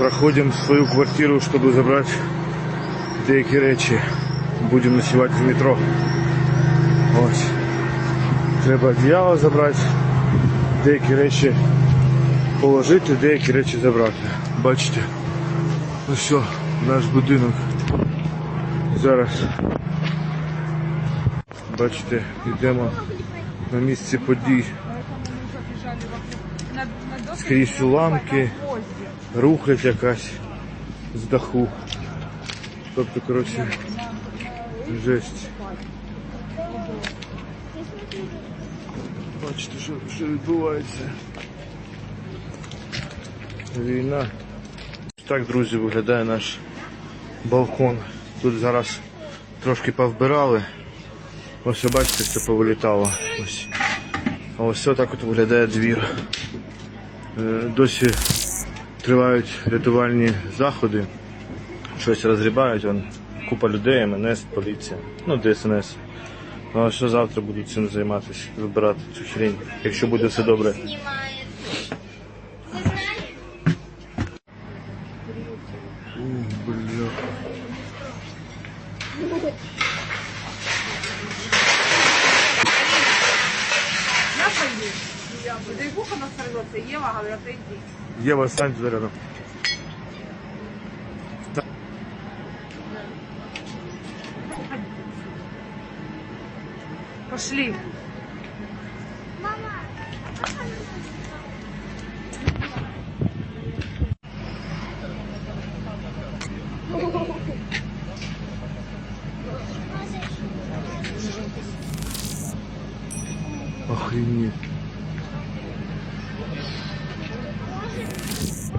проходимо в свою квартиру, щоб забрати деякі речі. Будемо ночувати в метро. Ось. Треба одіяло забрати, деякі речі положити, деякі речі забрати. Бачите? Ну все, наш будинок. Зараз бачите, йдемо на місце подій. Скрізь уламки, рухлядь якась з даху. Тобто, коротше, жесть. Бачите, що, що відбувається. Війна. Так, друзі, виглядає наш балкон. Тут зараз трошки повбирали. Ось ви бачите, все повилітало. Ось. А ось так от виглядає двір. Е, Досі тривають рятувальні заходи. Щось розгрібають, вон, купа людей, МНС, поліція, ну ДСНС. Ну, що завтра будуть цим займатися, вибирати цю хрень, якщо буде все добре. Ух, бля. Я пойду. Да и Гуха нас сорвется. Ева говорит, иди. Єва, стань туди рядом. Пошли. Охренеть.